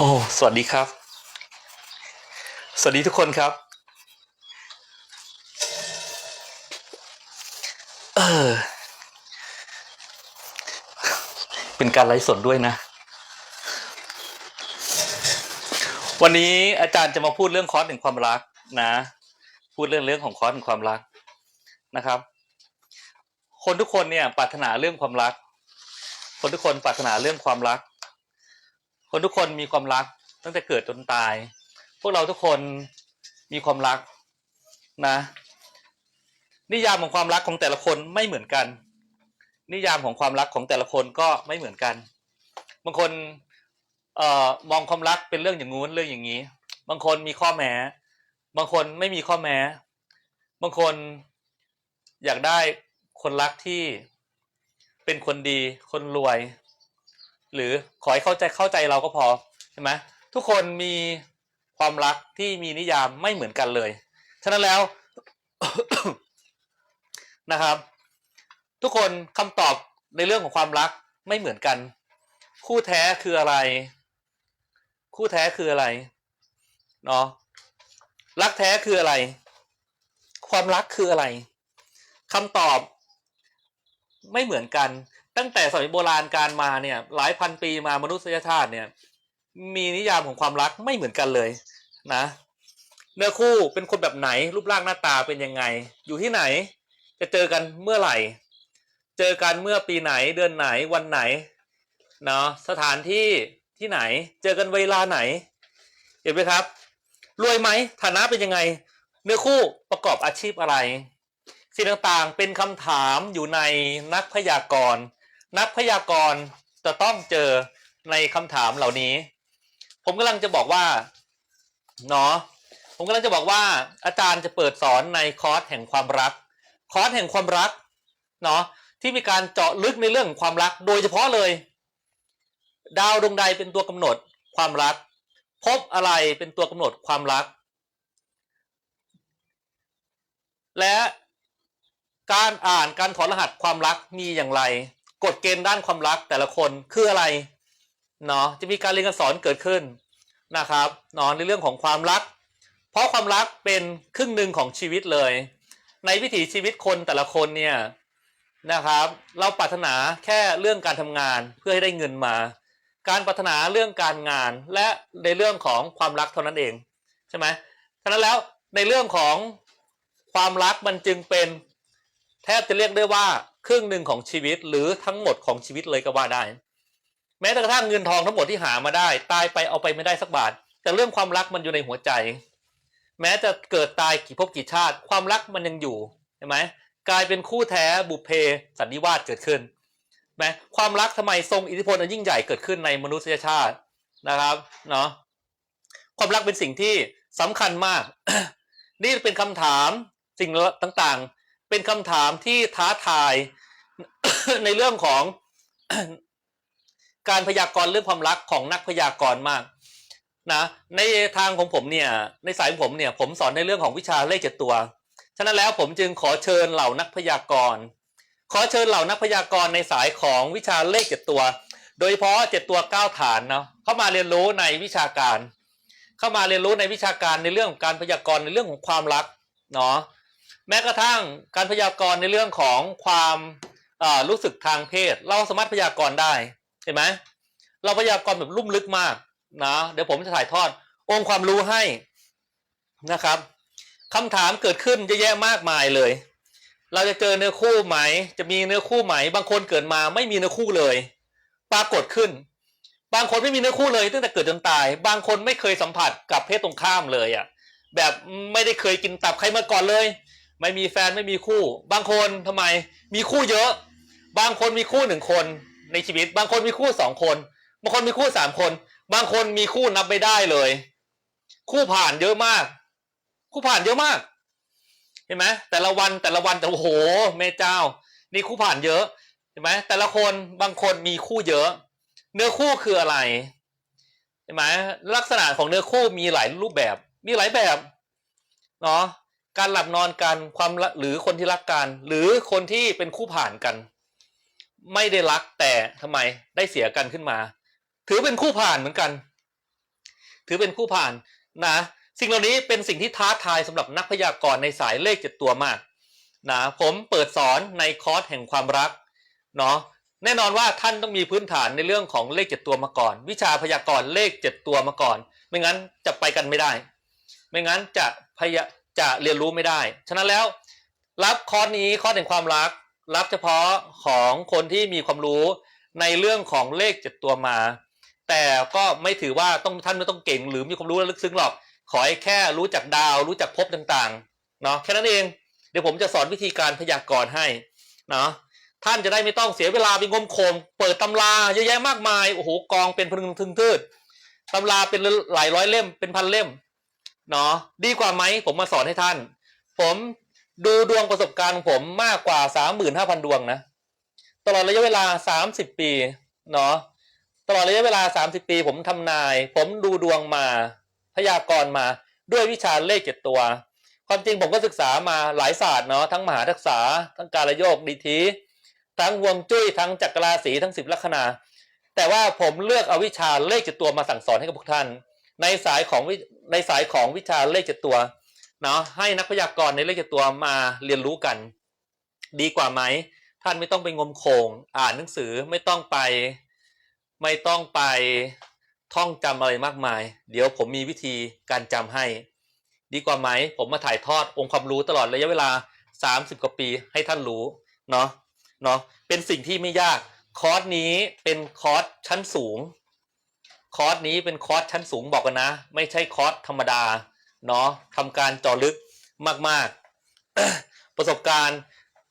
โอ้ สวัสดีครับ สวัสดีทุกคนครับ เออ เป็นการไลฟ์สดด้วยนะ วันนี้อาจารย์จะมาพูดเรื่องคอร์สแห่งความรักนะ พูดเรื่องเรื่องของคอร์สแห่งความรักนะครับ คนทุกคนเนี่ยปรารถนาเรื่องความรัก คนทุกคนปรารถนาเรื่องความรัก คนทุกคนมีความรักตั้งแต่เกิดจนตาย พวกเราทุกคนมีความรักนะ นิยามของความรักของแต่ละคนไม่เหมือนกัน นิยามของความรักของแต่ละคนก็ไม่เหมือนกัน บางคนเอ่อมองความรักเป็นเรื่องอย่างงู้นเรื่องอย่างนี้ บางคนมีข้อแม้ บางคนไม่มีข้อแม้ บางคนอยากได้คนรักที่เป็นคนดีคนรวย หรือขอให้เข้าใจเข้าใจเราก็พอใช่ไหมทุกคนมีความรักที่มีนิยามไม่เหมือนกันเลย ฉะนั้นแล้วนะครับ ทุกคนคำตอบในเรื่องของความรักไม่เหมือนกัน คู่แท้คืออะไร คู่แท้คืออะไรเนาะรักแท้คืออะไร ความรักคืออะไรคำตอบไม่เหมือนกัน ตั้งแต่สมัยโบราณการมาเนี่ยหลายพันปีมามนุษยชาติเนี่ยมีนิยามของความรักไม่เหมือนกันเลยนะเนื้อคู่เป็นคนแบบไหนรูปร่างหน้าตาเป็นยังไง อยู่ที่ไหนจะเจอกันเมื่อไหร่ เจอกันเมื่อปีไหนเดือนไหนวันไหนเนาะสถานที่ที่ไหน เจอกันเวลาไหน เห็นไหมครับ รวยไหมฐานะเป็นยังไง เนื้อคู่ประกอบอาชีพอะไร สิ่งต่างๆเป็นคำถามอยู่ในนักพยากรณ์ นักพยากรณ์จะต้องเจอในคำถามเหล่านี้ ผมกำลังจะบอกว่าเนาะผมกำลังจะบอกว่า อาจารย์จะเปิดสอนในคอร์สแห่งความรัก คอร์สแห่งความรักเนาะที่มีการเจาะลึกในเรื่องของความรัก โดยเฉพาะเลย ดาวดวงใดเป็นตัวกำหนดความรัก พบอะไรเป็นตัวกำหนดความรัก และการอ่านการถอดรหัสความรักมีอย่างไร กฎเกณฑ์ด้านความรักแต่ละคนคืออะไรเนาะจะมีการเรียนการสอนเกิดขึ้นนะครับเนาะในเรื่องของความรัก เพราะความรักเป็นครึ่งหนึ่งของชีวิตเลย ในวิถีชีวิตคนแต่ละคนเนี่ยนะครับ เราปรารถนาแค่เรื่องการทำงานเพื่อให้ได้เงินมา การปรารถนาเรื่องการงานและในเรื่องของความรักเท่านั้นเองใช่ไหมฉะนั้นแล้วในเรื่องของความรักมันจึงเป็น แทบจะเรียกได้ว่า ครึ่งหนึ่งของชีวิตหรือทั้งหมดของชีวิตเลยก็ว่าได้ แม้แต่กระทั่งเงินทองทั้งหมดที่หามาได้ ตายไปเอาไปไม่ได้สักบาท แต่เรื่องความรักมันอยู่ในหัวใจ แม้จะเกิดตายกี่ภพกี่ชาติ ความรักมันยังอยู่เห็นไหมกลายเป็นคู่แท้บุพเพสันนิวาสเกิดขึ้นไหมความรักทำไมทรงอิทธิพลอันยิ่งใหญ่เกิดขึ้นในมนุษยชาตินะครับเนาะความรักเป็นสิ่งที่สำคัญมาก นี่เป็นคำถามสิ่งต่างๆ เป็นคำถามที่ท้าทาย ในเรื่องของการพยากรณ์เรื่องความรักของนักพยากรณ์มากนะในทางของผมเนี่ยในสายของผมเนี่ยผมสอนในเรื่องของวิชาเลขเจ็ดตัว ฉะนั้นแล้วผมจึงขอเชิญเหล่านักพยากรณ์ขอเชิญเหล่านักพยากรณ์ในสายของวิชาเลขเจ็ดตัว โดยเฉพาะเจ็ดตัวเก้าฐานเนาะเข้ามาเรียนรู้ในวิชาการ เข้ามาเรียนรู้ในวิชาการในเรื่องของการพยากรณ์ในเรื่องของความรักเนาะ แม้กระทั่งการพยากรณ์ในเรื่องของความรู้สึกทางเพศ เราสามารถพยากรณ์ได้เห็นไหมเราพยากรณ์แบบลุ่มลึกมากนะเดี๋ยวผมจะถ่ายทอดองค์ความรู้ให้นะครับคำถามเกิดขึ้นเยอะแยะมากมายเลย เราจะเจอเนื้อคู่ไหม จะมีเนื้อคู่ไหม บางคนเกิดมาไม่มีเนื้อคู่เลย ปรากฏขึ้น บางคนไม่มีเนื้อคู่เลยตั้งแต่เกิดจนตาย บางคนไม่เคยสัมผัสกับเพศตรงข้ามเลยอะ่ะแบบไม่ได้เคยกินตับใครมาก่อนเลย ไม่มีแฟนไม่มีคู่ บางคนทำไมมีคู่เยอะ บางคนมีคู่หนึ่งคนในชีวิต บางคนมีคู่สองคน บางคนมีคู่สามคน บางคนมีคู่นับไม่ได้เลย คู่ผ่านเยอะมาก คู่ผ่านเยอะมาก เห็นไหมแต่ละวันแต่ละวันแต่โอ้โหแม่เจ้า นี่คู่ผ่านเยอะเห็นไหมแต่ละคนบางคนมีคู่เยอะ เนื้อคู่คืออะไรเห็นไหมลักษณะของเนื้อคู่มีหลายรูปแบบ มีหลายแบบเนาะ การหลับนอนกันความหรือคนที่รักกัน หรือคนที่เป็นคู่ผ่านกัน ไม่ได้รักแต่ทำไมได้เสียกันขึ้นมา ถือเป็นคู่ผ่านเหมือนกัน ถือเป็นคู่ผ่านนะสิ่งเหล่านี้เป็นสิ่งที่ท้าทายสำหรับนักพยากรณ์ในสายเลขเจ็ดตัวมากนะผมเปิดสอนในคอร์สแห่งความรักเนาะแน่นอนว่าท่านต้องมีพื้นฐานในเรื่องของเลขเจ็ดตัวมาก่อน วิชาพยากรณ์เลขเจ็ดตัวมาก่อน ไม่งั้นจะไปกันไม่ได้ ไม่งั้นจะพยา จะเรียนรู้ไม่ได้ ฉะนั้นแล้วรับคอร์สนี้คอร์สแห่งความรัก รับเฉพาะของคนที่มีความรู้ในเรื่องของเลขเจ็ดตัวมา แต่ก็ไม่ถือว่าต้องท่านไม่ต้องเก่ง หรือมีความรู้ลึกซึ้งหรอก ขอให้แค่รู้จักดาว รู้จักภพต่างๆเนาะแค่นั้นเอง เดี๋ยวผมจะสอนวิธีการพยากรณ์ให้เนาะท่านจะได้ไม่ต้องเสียเวลาไปงมโคม เปิดตำราเยอะแยะมากมายโอ้โหกองเป็นพึงทึงทืดตำราเป็นหลายร้อยเล่มเป็นพันเล่ม เนาะดีกว่าไหมผมมาสอนให้ท่าน ผมดูดวงประสบการณ์ของผมมากกว่าสามหมื่นห้าพันดวงนะตลอดระยะเวลาสามสิบปีเนาะตลอดระยะเวลาสามสิบปี ผมทำนาย ผมดูดวงมา พยากรณ์มาด้วยวิชาเลขเจ็ดตัว ความจริงผมก็ศึกษามาหลายศาสตร์เนาะทั้งมหาทักษะทั้งการโยกดีทีทั้งวงจุ้ยทั้งจักรราศีทั้งสิบลัคนาแต่ว่าผมเลือกเอาวิชาเลขเจ็ดตัวมาสั่งสอนให้กับพวกท่าน ในสายของ ในสายของวิชาเลขเจ็ดตัวเนาะให้นักพยากรณ์ในเลขเจ็ดตัวมาเรียนรู้กัน ดีกว่าไหมท่านไม่ต้องไปงมโคงอ่านหนังสือไม่ต้องไป ไม่ต้องไปท่องจำอะไรมากมาย เดี๋ยวผมมีวิธีการจำให้ ดีกว่าไหมผมมาถ่ายทอดองค์ความรู้ตลอดระยะเวลา 30 กว่าปีให้ท่านรู้เนาะเนาะเป็นสิ่งที่ไม่ยากคอร์สนี้เป็นคอร์สชั้นสูง คอร์สนี้เป็นคอร์สชั้นสูงบอกกันนะ ไม่ใช่คอร์สธรรมดาเนาะทำการเจอลึกมากๆ ประสบการณ์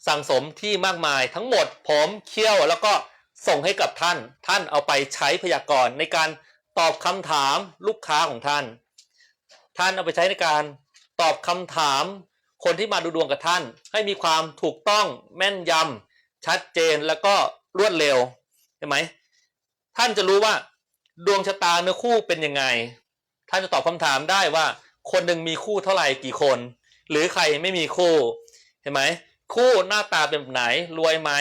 สั่งสมที่มากมายทั้งหมดผมเคี่ยวแล้วก็ส่งให้กับท่าน ท่านเอาไปใช้พยากรณ์ในการตอบคำถามลูกค้าของท่าน ท่านเอาไปใช้ในการตอบคำถามคนที่มาดูดวงกับท่าน ให้มีความถูกต้องแม่นยำชัดเจนแล้วก็รวดเร็วใช่ไหมท่านจะรู้ว่า ดวงชะตาเนื้อคู่เป็นยังไง ท่านจะตอบคำถามได้ว่า คนหนึ่งมีคู่เท่าไหร่กี่คน หรือใครไม่มีคู่ เห็นไหม คู่หน้าตาเป็นแบบไหนรวยไหม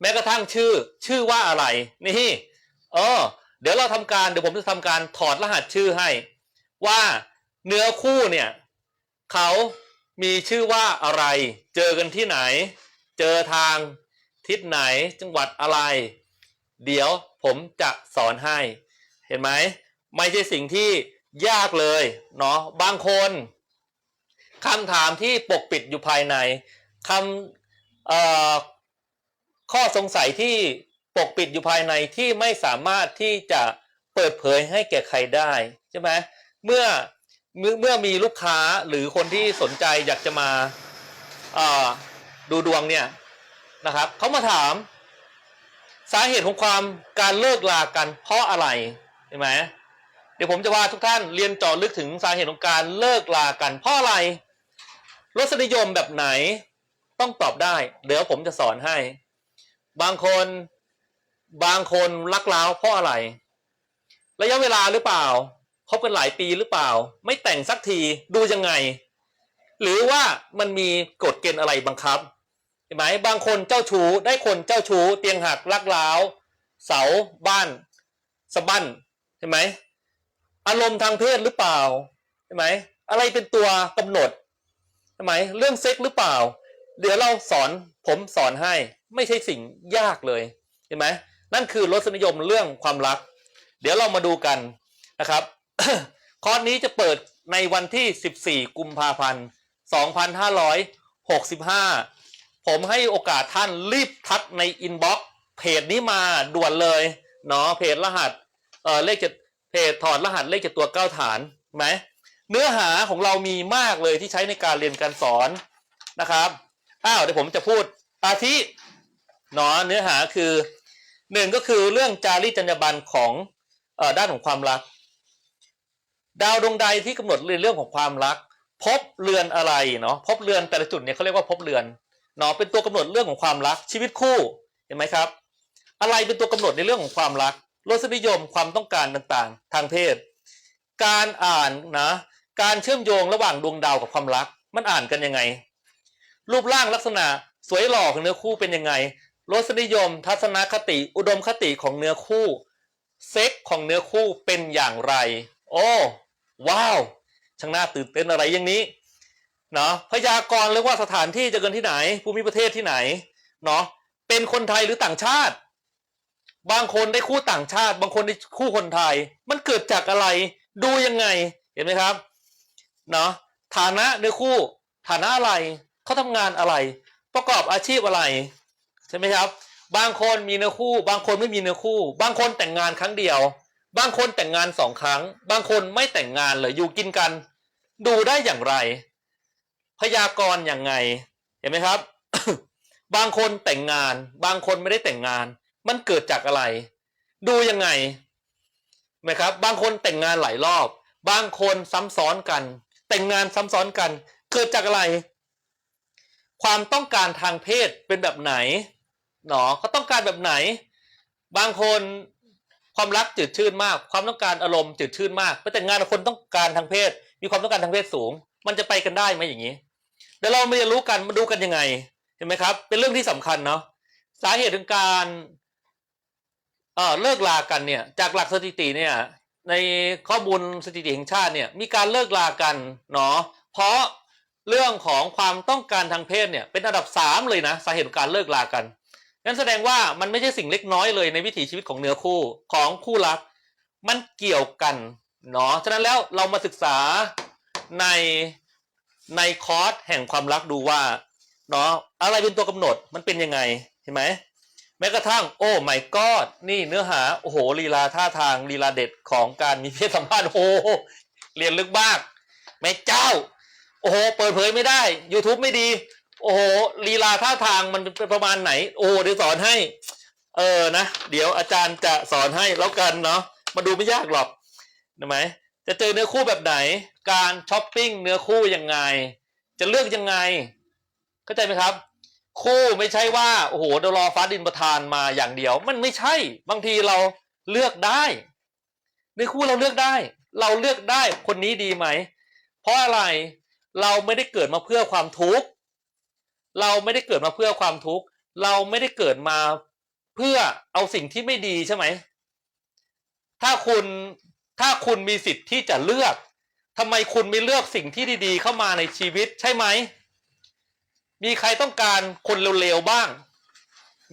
แม้กระทั่งชื่อ ชื่อว่าอะไร นี่เออเดี๋ยวเราทำการเดี๋ยวผมจะทำการถอดรหัสชื่อให้ ว่าเนื้อคู่เนี่ยเขามีชื่อว่าอะไร เจอกันที่ไหน เจอทางทิศไหนจังหวัดอะไร เดี๋ยวผมจะสอนให้ เห็นไหมไม่ใช่สิ่งที่ยากเลยเนาะบางคนคำถามที่ปกปิดอยู่ภายในคำข้อสงสัยที่ปกปิดอยู่ภายในที่ไม่สามารถที่จะเปิดเผยให้แก่ใครได้ใช่ไหมเมื่อเมื่อเมื่อมีลูกค้าหรือคนที่สนใจอยากจะมาดูดวงเนี่ยนะครับเขามาถาม สาเหตุของความการเลิกลากันเพราะอะไร ช่ไหมเดี๋ยวผมจะว่าทุกท่านเรียนเจาะลึกถึงสาเหตุของการเลิกลากัน เพราะอะไรรสนิยมแบบไหนต้องตอบได้ เดี๋ยวผมจะสอนให้ บางคนบางคนรักล้าวเพราะอะไร ระยะเวลาหรือเปล่าคบกันหลายปีหรือเปล่า ไม่แต่งสักทีดูยังไง หรือว่ามันมีกฎเกณฑ์อะไรบังคับเห็นไหมบางคนเจ้าชู้ได้คนเจ้าชู้เตียงหักรักล้าว เสาบ้านสะบั้น เห็นไหมอารมณ์ทางเพศหรือเปล่าเห็นไหมอะไรเป็นตัวกำหนดใช่ไหมเรื่องเซ็กหรือเปล่า เดี๋ยวเราสอนผมสอนให้ไม่ใช่สิ่งยากเลยเห็นไหมนั่นคือรสนิยมเรื่องความรัก เดี๋ยวเรามาดูกันนะครับคอร์สนี้จะเปิดในวันที่ 14 กุมภาพันธ์2565 ผมให้โอกาสท่านรีบทักในอินบ็อกซ์เพจนี้มาด่วนเลยเนาะเพจรหัส เอ่อเลขเจ็ดเพจถอดรหัสเลขเจ็ดตัวเก้าฐานไหมเนื้อหาของเรามีมากเลยที่ใช้ในการเรียนการสอนนะครับอ้าวเดี๋ยวผมจะพูดอาทิเนาะเนื้อหาคือหนึ่งก็คือเรื่องจารีตจรรยาบรรณของอด้านของความรัก ดาวดวงใดที่กำหนดเรื่องของความรัก พบเรือนอะไรเนาะพบเรือนแต่ละจุดเนี่ยเขาเรียกว่าพบเรือนเนาะเป็นตัวกำหนดเรื่องของความรักชีวิตคู่เห็นไหมครับ อะไรเป็นตัวกำหนดในเรื่องของความรัก รสนิยมความต้องการต่างๆ ทางเพศ การอ่านนะการเชื่อมโยงระหว่างดวงดาวกับความรัก มันอ่านกันยังไง รูปร่างลักษณะสวยหล่อของเนื้อคู่เป็นยังไงรสนิยม ทัศนคติ อุดมคติของเนื้อคู่ เซ็กของเนื้อคู่เป็นอย่างไร โอ้ว้าวช่างน่าตื่นเต้นอะไรอย่างนี้เนาะพยากรณ์เลยว่าสถานที่จะเกินที่ไหน ภูมิประเทศที่ไหนเนาะเป็นคนไทยหรือต่างชาติ บางคนได้คู่ต่างชาติ บางคนได้คู่คนไทย มันเกิดจากอะไร ดูยังไง เห็นไหมครับ เนาะฐานะในคู่ ฐานะอะไร เขาทำงานอะไร ประกอบอาชีพอะไร ใช่ไหมครับ บางคนมีเนื้อคู่ บางคนไม่มีเนื้อคู่ บางคนแต่งงานครั้งเดียว บางคนแต่งงานสองครั้ง บางคนไม่แต่งงานเลยอยู่กินกัน ดูได้อย่างไร พยากรณ์อย่างไง เห็นไหมครับ บางคนแต่งงาน บางคนไม่ได้แต่งงาน มันเกิดจากอะไร ดูยังไงไหมครับ บางคนแต่งงานหลายรอบ บางคนซ้ำซ้อนกัน แต่งงานซ้ำซ้อนกัน เกิดจากอะไร ความต้องการทางเพศเป็นแบบไหนหนอเขาต้องการแบบไหน บางคนความรักจืดชืดมาก ความต้องการอารมณ์จืดชืดมากไปแต่งงานกับคนต้องการทางเพศ มีความต้องการทางเพศสูง มันจะไปกันได้ไหมอย่างนี้เดี๋ยวเรามาเรียนรู้กันมาดูกันยังไง เห็นไหมครับ เป็นเรื่องที่สำคัญเนาะสาเหตุของการ เอ่อเลิกลากันเนี่ยจากหลักสถิติเนี่ยในข้อมูลสถิติแห่งชาติเนี่ยมีการเลิกลากันเนาะเพราะเรื่องของความต้องการทางเพศเนี่ยเป็นอันดับสามเลยนะสาเหตุการเลิกลากันนั่นแสดงว่ามันไม่ใช่สิ่งเล็กน้อยเลยในวิถีชีวิตของเนื้อคู่ของคู่รัก มันเกี่ยวกันเนาะฉะนั้นแล้วเรามาศึกษาในในคอร์สแห่งความรักดูว่าเนาะอะไรเป็นตัวกำหนดมันเป็นยังไงเห็นไหม ม้กระทั่ง โอ้ไม่กอดนี่เนื้อหา โอ้โหลีลาท่าทางลีลาเด็ดของการมีเพศสัมพันธ์โอ้เรียนลึกมากแม่เจ้า โอ้โห เปิดเผยไม่ได้ YouTube ไม่ดี โอ้โหลีลาท่าทางมันเป็นประมาณไหน โอ้เดี๋ยวสอนให้ เออนะ เดี๋ยวอาจารย์จะสอนให้แล้วกันเนาะมาดูไม่ยากหรอกเห็นไหมจะเจอเนื้อคู่แบบไหน การช้อปปิ้งเนื้อคู่ยังไง จะเลือกยังไง เข้าใจไหมครับ คู่ไม่ใช่ว่าโอ้โหเดี๋ยวรอฟ้าดินประทานมาอย่างเดียว มันไม่ใช่บางทีเราเลือกได้เนื้อคู่เราเลือกได้ เราเลือกได้คนนี้ดีไหม เพราะอะไรเราไม่ได้เกิดมาเพื่อความทุกข์เราไม่ได้เกิดมาเพื่อความทุกข์เราไม่ได้เกิดมาเพื่อเอาสิ่งที่ไม่ดีใช่ไหมถ้าคุณถ้าคุณมีสิทธิ์ที่จะเลือกทำไมคุณไม่เลือกสิ่งที่ดี ๆ เข้ามาในชีวิตใช่ไหม มีใครต้องการคนเร็วๆบ้าง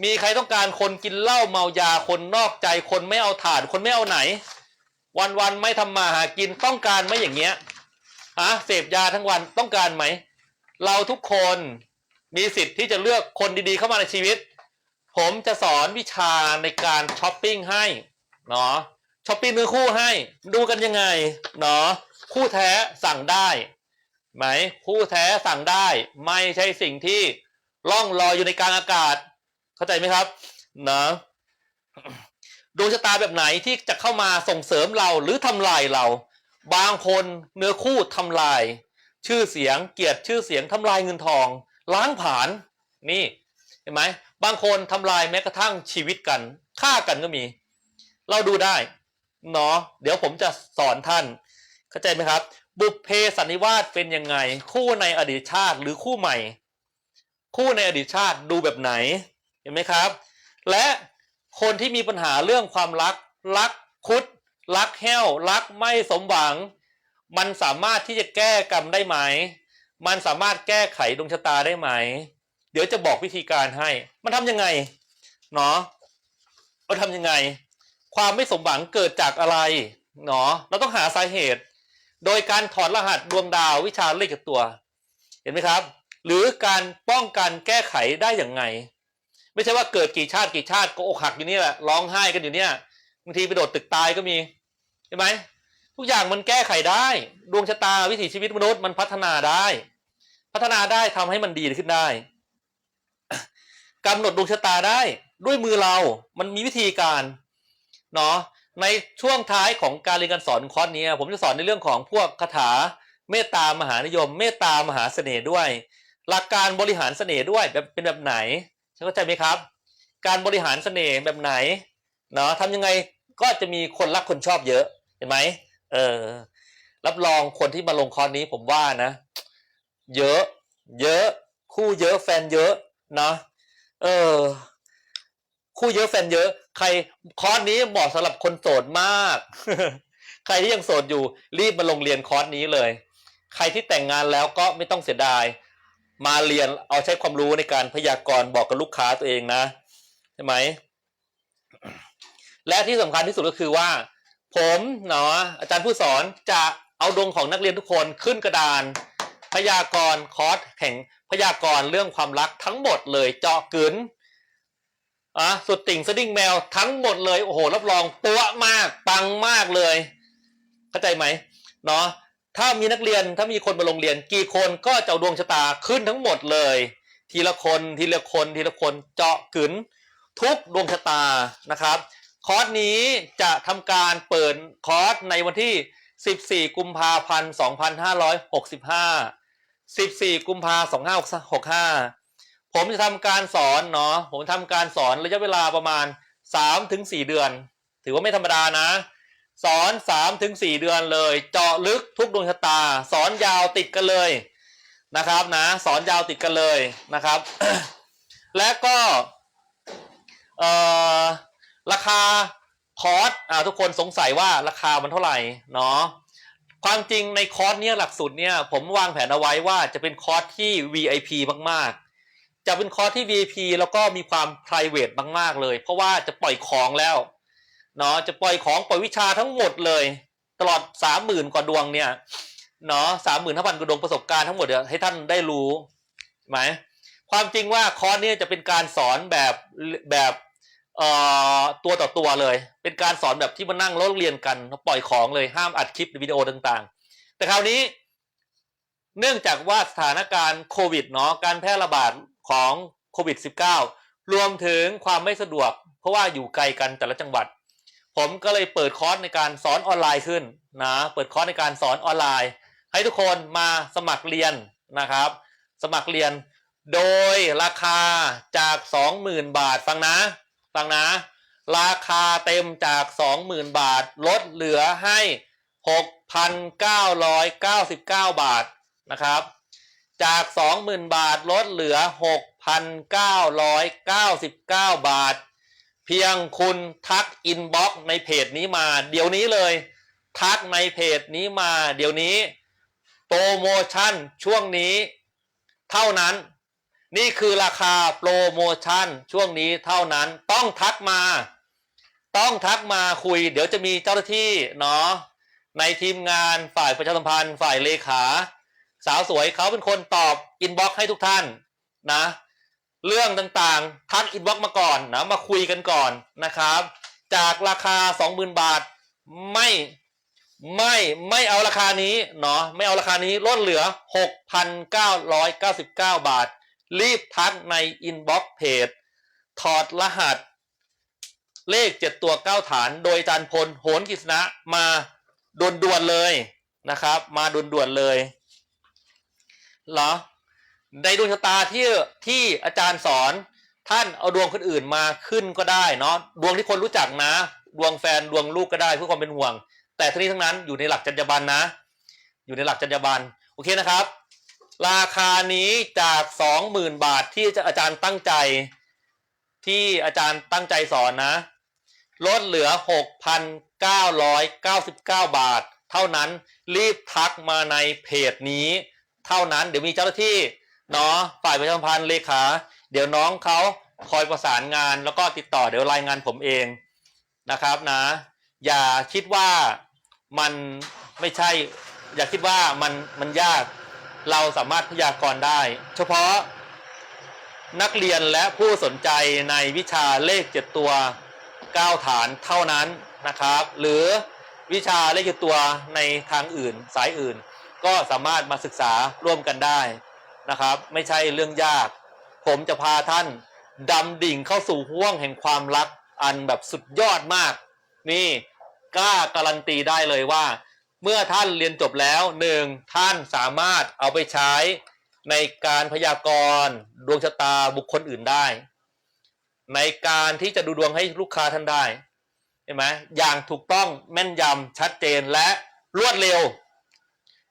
มีใครต้องการคนกินเหล้าเมายาคนนอกใจคนไม่เอาถ่านคนไม่เอาไหน วันๆไม่ทำมาหากินต้องการไหมอย่างเงี้ยฮะเสพยาทั้งวันต้องการไหม เราทุกคนมีสิทธิ์ที่จะเลือกคนดีๆเข้ามาในชีวิต ผมจะสอนวิชาในการช้อปปิ้งให้เนาะช้อปปิ้งเนื้อคู่ให้ดูกันยังไงเนาะคู่แท้สั่งได้ ไหมคู่แท้สั่งได้ไม่ใช่สิ่งที่ล่องลอยอยู่ในกลางอากาศ เข้าใจไหมครับเนาะดวงชะตาแบบไหนที่จะเข้ามาส่งเสริมเราหรือทำลายเรา บางคนเนื้อคู่ทำลาย ชื่อเสียงเกียรติชื่อเสียงทำลายเงินทอง ล้างผาญนี่เห็นไหมบางคนทำลายแม้กระทั่งชีวิตกันฆ่ากันก็มี เราดูได้เนาะเดี๋ยวผมจะสอนท่าน เข้าใจไหมครับบุพเพสันนิวาสเป็นยังไง คู่ในอดีตชาติหรือคู่ใหม่ คู่ในอดีตชาติดูแบบไหนเห็นไหมครับ และคนที่มีปัญหาเรื่องความรักรักคุดรักแห้วรักไม่สมหวัง มันสามารถที่จะแก้กรรมได้ไหม มันสามารถแก้ไขดวงชะตาได้ไหม เดี๋ยวจะบอกวิธีการให้ มันทำยังไงเนาะเราทำยังไง ความไม่สมหวังเกิดจากอะไรเนาะเราต้องหาสาเหตุ โดยการถอดรหัสดวงดาววิชาเลขตัว เห็นไหมครับ หรือการป้องกันแก้ไขได้อย่างไง ไม่ใช่ว่าเกิดกี่ชาติกี่ชาติก็อกหักอยู่นี่แหละร้องไห้กันอยู่เนี่ยบางทีไปโดดตึกตายก็มีเห็นไหมทุกอย่างมันแก้ไขได้ ดวงชะตาวิถีชีวิตมนุษย์มันพัฒนาได้ พัฒนาได้ทำให้มันดีขึ้นได้กำหนดดวงชะตาได้ด้วยมือเรา มันมีวิธีการเนาะ ในช่วงท้ายของการเรียนการสอนคอร์สนี้ผมจะสอนในเรื่องของพวกคาถาเมตตามหานิยม เมตตามหาเสน่ห์ด้วย หลักการบริหารเสน่ห์ด้วยแบบเป็นแบบไหนเข้าใจไหมครับ การบริหารเสน่ห์แบบไหนเนาะทำยังไงก็จะมีคนรักคนชอบเยอะเห็นไหมเออรับรองคนที่มาลงคอร์สนี้ผมว่านะ เยอะ เยอะ คู่เยอะแฟนเยอะเนาะเออ คู่เยอะแฟนเยอะใครคอร์สนี้เหมาะสำหรับคนโสดมาก ใครที่ยังโสดอยู่รีบมาลงเรียนคอร์สนี้เลย ใครที่แต่งงานแล้วก็ไม่ต้องเสียดาย มาเรียนเอาใช้ความรู้ในการพยากรณ์บอกกับลูกค้าตัวเองนะใช่ไหมและที่สำคัญที่สุดก็คือว่า ผมเนาะอาจารย์ผู้สอนจะเอาดวงของนักเรียนทุกคนขึ้นกระดาน พยากรณ์คอร์สแห่งพยากรณ์เรื่องความรักทั้งหมดเลยเจาะกึน อะสุดติ่งสดิ้งแมวทั้งหมดเลย โอ้โห รับรองปัวมากปังมากเลย เข้าใจไหมเนาะถ้ามีนักเรียนถ้ามีคนมาโรงเรียน กี่คนก็จะเอาดวงชะตาขึ้นทั้งหมดเลย ทีละคนทีละคนทีละคนเจาะกึนทุกดวงชะตานะครับ คอร์สนี้จะทำการเปิดคอร์สในวันที่ 14 กุมภาพันธ์ 2565 14 กุมภาพันธ์2565 ผมจะทำการสอนเนาะผมทำการสอนระยะเวลาประมาณ3-4เดือน ถือว่าไม่ธรรมดานะ สอน3-4เดือนเลย เจาะลึกทุกดวงชะตา สอนยาวติดกันเลยนะครับนะ สอนยาวติดกันเลยนะครับ และก็เออราคาคอร์สอ่าทุกคนสงสัยว่าราคามันเท่าไหร่เนาะความจริงในคอร์สเนี้ยหลักสูตรเนี่ยผมวางแผนเอาไว้ว่าจะเป็นคอร์สที่ VIP มากๆ จะเป็นคอร์สที่ VIP แล้วก็มีความ p r i v a t มากๆเลย เพราะว่าจะปล่อยของแล้วเนาะจะปล่อยของปล่อยวิชาทั้งหมดเลย ตลอด30,000กว่าดวงเนี่ยเนาะสามหมื่นห้าพันกว่าดวงประสบการณ์ทั้งหมดเดี๋ยวให้ท่านได้รู้ไหมความจริงว่าคอร์สนี้จะเป็นการสอนแบบแบบเอ่อตัวต่อตัวเลย เป็นการสอนแบบที่มานั่งแล้วเรียนกันปล่อยของเลยห้ามอัดคลิปวิดีโอต่างๆ แต่คราวนี้ เนื่องจากว่าสถานการณ์โควิดเนาะการแพร่ระบาด ของโควิด -19 รวมถึงความไม่สะดวก เพราะว่าอยู่ไกลกันแต่ละจังหวัด ผมก็เลยเปิดคอร์สในการสอนออนไลน์ขึ้นนะเปิดคอร์สในการสอนออนไลน์ ให้ทุกคนมาสมัครเรียนนะครับ สมัครเรียนโดยราคาจาก 20,000 บาทฟังนะฟังนะ ราคาเต็มจาก 20,000 บาท ลดเหลือให้ 6,999 บาทนะครับ จาก 20,000 บาทลดเหลือ 6,999 บาท เพียงคุณทักอินบ็อกในเพจนี้มา เดี๋ยวนี้เลย ทักในเพจนี้มา เดี๋ยวนี้โปรโมชั่นช่วงนี้ เท่านั้น นี่คือราคาโปรโมชั่นช่วงนี้เท่านั้นต้องทักมา ต้องทักมาคุย เดี๋ยวจะมีเจ้าหน้าที่เนาะในทีมงานฝ่ายประชาสัมพันธ์ฝ่ายเลขา สาวสวยเขาเป็นคนตอบอินบ็อกซ์ให้ทุกท่านนะ เรื่องต่างๆ ทักอินบ็อกซ์มาก่อนนะมาคุยกันก่อนนะครับ จากราคา 20,000 บาทไม่ไม่ไม่เอาราคานี้เนาะไม่เอาราคานี้ลดเหลือ 6,999 บาท รีบทักในอินบ็อกซ์เพจถอดรหัส เลขเจ็ดตัวเก้าฐาน โดยจารย์พลโหนกิษณะมาด่วนๆเลยนะครับ มาด่วนๆเลย เหรอ ในดวงชะตาที่ที่อาจารย์สอน ท่านเอาดวงคนอื่นมาขึ้นก็ได้เนาะดวงที่คนรู้จักนะ ดวงแฟนดวงลูกก็ได้เพื่อความเป็นห่วง แต่ทั้งนี้ทั้งนั้นอยู่ในหลักจรรยาบรรณนะ อยู่ในหลักจรรยาบรรณโอเคนะครับ ราคานี้จากสองหมื่นบาทที่อาจารย์ตั้งใจ ที่อาจารย์ตั้งใจสอนนะลดเหลือ 6,999 บาท เท่านั้นรีบทักมาในเพจนี้ เท่านั้นเดี๋ยวมีเจ้าหน้าที่เนาะฝ่ายประชาสัมพันธ์เลขา เดี๋ยวน้องเขาคอยประสานงานแล้วก็ติดต่อเดี๋ยวรายงานผมเองนะครับนะ อย่าคิดว่ามันไม่ใช่ อย่าคิดว่ามันมันยากเราสามารถพยากรณ์ได้ เฉพาะนักเรียนและผู้สนใจในวิชาเลขเจ็ดตัว 9 ฐานเท่านั้นนะครับ หรือวิชาเลขเจ็ดตัวในทางอื่นสายอื่น ก็สามารถมาศึกษาร่วมกันได้นะครับ ไม่ใช่เรื่องยาก ผมจะพาท่านดำดิ่งเข้าสู่ห้วงแห่งความรักอันแบบสุดยอดมาก นี่กล้าการันตีได้เลยว่า เมื่อท่านเรียนจบแล้วหนึ่งท่านสามารถเอาไปใช้ในการพยากรณ์ดวงชะตาบุคคลอื่นได้ ในการที่จะดูดวงให้ลูกค้าท่านได้เห็นไหมอย่างถูกต้องแม่นยำชัดเจนและรวดเร็ว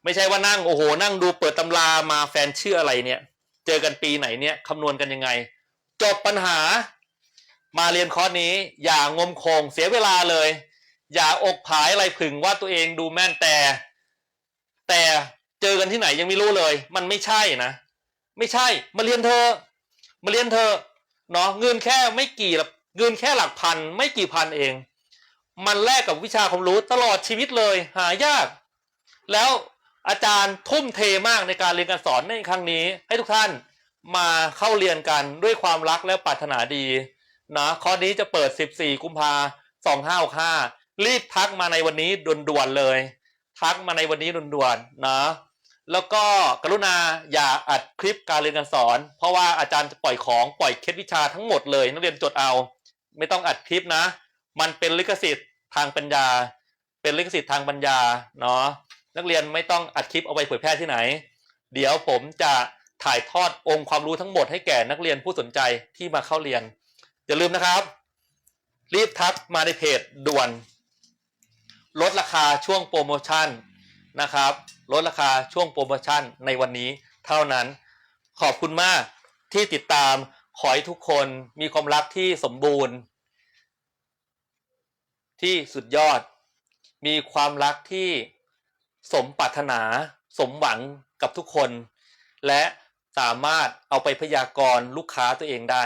ไม่ใช่ว่านั่งโอ้โห นั่งดูเปิดตำรามาแฟนชื่ออะไรเนี่ย เจอกันปีไหนเนี่ยคำนวณกันยังไง จบปัญหา มาเรียนคอร์สนี้ อย่างงมคงเสียเวลาเลย อย่าอกผายอะไรผึ่งว่าตัวเองดูแม่นแต่ แต่เจอกันที่ไหนยังไม่รู้เลย มันไม่ใช่นะ ไม่ใช่มาเรียนเธอ มาเรียนเธอเนาะเงินแค่ไม่กี่ลักเงินแค่หลักพัน ไม่กี่พันเอง มันแลกกับวิชาความรู้ตลอดชีวิตเลย หายาก แล้ว อาจารย์ทุ่มเทมากในการเรียนการสอนในครั้งนี้ ให้ทุกท่านมาเข้าเรียนกันด้วยความรักและปรารถนาดีนะคอร์สนี้จะเปิด 14 กุมภา2565 รีบทักมาในวันนี้ด่วนๆเลย ทักมาในวันนี้ด่วนๆนะแล้วก็กรุณาอย่าอัดคลิปการเรียนการสอน เพราะว่าอาจารย์จะปล่อยของปล่อยเคล็ดวิชาทั้งหมดเลย นักเรียนจดเอา ไม่ต้องอัดคลิปนะ มันเป็นลิขสิทธิ์ทางปัญญา เป็นลิขสิทธิ์ทางปัญญาเนาะ นักเรียนไม่ต้องอัดคลิปเอาไปเผยแพร่ที่ไหน เดี๋ยวผมจะถ่ายทอดองค์ความรู้ทั้งหมดให้แก่นักเรียนผู้สนใจที่มาเข้าเรียน อย่าลืมนะครับ รีบทักมาในเพจด่วน ลดราคาช่วงโปรโมชั่นนะครับ ลดราคาช่วงโปรโมชั่นในวันนี้เท่านั้น ขอบคุณมากที่ติดตาม ขอให้ทุกคนมีความรักที่สมบูรณ์ ที่สุดยอด มีความรักที่ สมปรารถนา สมหวังกับทุกคน และสามารถเอาไปพยากรณ์ลูกค้าตัวเองได้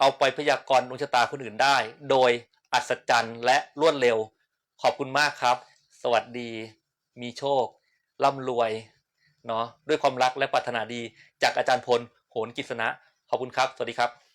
เอาไปพยากรณ์ดวงชะตาคนอื่นได้ โดยอัศจรรย์และรวดเร็ว ขอบคุณมากครับ สวัสดี มีโชค ร่ำรวยเนาะด้วยความรักและปรารถนาดีจากอาจารย์พลโหนกิษณะขอบคุณครับ สวัสดีครับ